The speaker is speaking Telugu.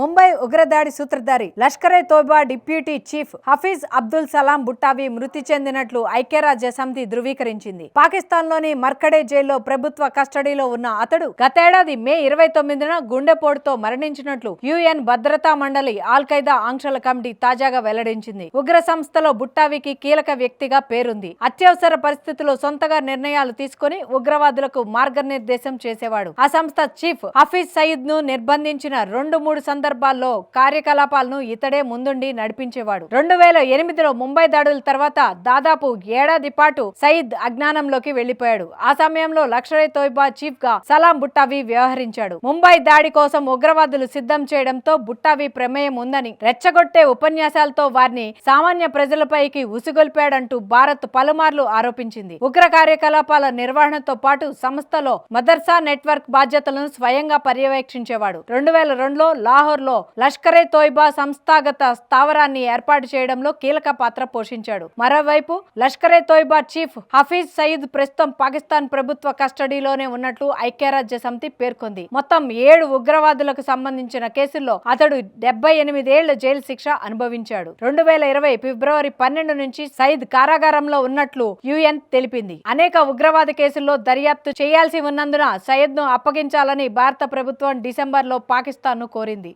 ముంబై ఉగ్రదాడి సూత్రధారి లష్కరే తోబా డిప్యూటీ చీఫ్ హఫీజ్ అబ్దుల్ సలాం బుట్టావి మృతి చెందినట్లు ఐక్యరాజ్య సమితి ధృవీకరించింది. పాకిస్తాన్లోని మర్కడే జైల్లో ప్రభుత్వ కస్టడీలో ఉన్న అతడు గతేడాది మే ఇరవై తొమ్మిదిన గుండెపోటుతో మరణించినట్లు యుఎన్ భద్రతా మండలి ఆల్ ఖైదా ఆంక్షల కమిటీ తాజాగా వెల్లడించింది. ఉగ్ర సంస్థలో బుట్టావికి కీలక వ్యక్తిగా పేరుంది. అత్యవసర పరిస్థితుల్లో సొంతగా నిర్ణయాలు తీసుకుని ఉగ్రవాదులకు మార్గనిర్దేశం చేసేవాడు. ఆ సంస్థ చీఫ్ హఫీజ్ సయీద్ను నిర్బంధించిన రెండు మూడు సందర్భాల్లో కార్యకలాపాలను ఇతడే ముందుండి నడిపించేవాడు. రెండు వేల ఎనిమిదిలో ముంబై దాడుల తర్వాత దాదాపు ఏడాది పాటు సయీద్ అజ్ఞానంలోకి వెళ్ళిపోయాడు ఆ సమయంలో లక్షరే తోయిబా చీఫ్గా సలాం బుట్టావి వ్యవహరించాడు. ముంబై దాడి కోసం ఉగ్రవాదులు సిద్ధం చేయడంతో బుట్టావి ప్రమేయం ఉందని రెచ్చగొట్టే ఉపన్యాసాలతో వారిని సామాన్య ప్రజలపైకి ఉసిగొల్పాడంటూ భారత్ పలుమార్లు ఆరోపించింది. ఉగ్ర కార్యకలాపాల నిర్వహణతో పాటు సంస్థలో మదర్సా నెట్వర్క్ బాధ్యతలను స్వయంగా పర్యవేక్షించేవాడు. రెండు వేల రెండులో లాహోర్ లాహోర్లో లష్కరే తోయిబా సంస్థాగత స్థావరాన్ని ఏర్పాటు చేయడంలో కీలక పాత్ర పోషించాడు. మరోవైపు లష్కరే తోయిబా చీఫ్ హఫీజ్ సయీద్ ప్రస్తుతం పాకిస్తాన్ ప్రభుత్వ కస్టడీలోనే ఉన్నట్లు ఐక్యరాజ్య సమితి పేర్కొంది. మొత్తం ఏడు ఉగ్రవాదులకు సంబంధించిన కేసుల్లో అతడు డెబ్బై ఎనిమిదేళ్ళ జైలు శిక్ష అనుభవించాడు. రెండు వేల ఇరవై ఫిబ్రవరి పన్నెండు నుంచి సయీద్ కారాగారంలో ఉన్నట్లు యుఎన్ తెలిపింది. అనేక ఉగ్రవాద కేసుల్లో దర్యాప్తు చేయాల్సి ఉన్నందున సయ్యద్ను ను అప్పగించాలని భారత ప్రభుత్వం డిసెంబర్లో పాకిస్తాన్ను కోరింది.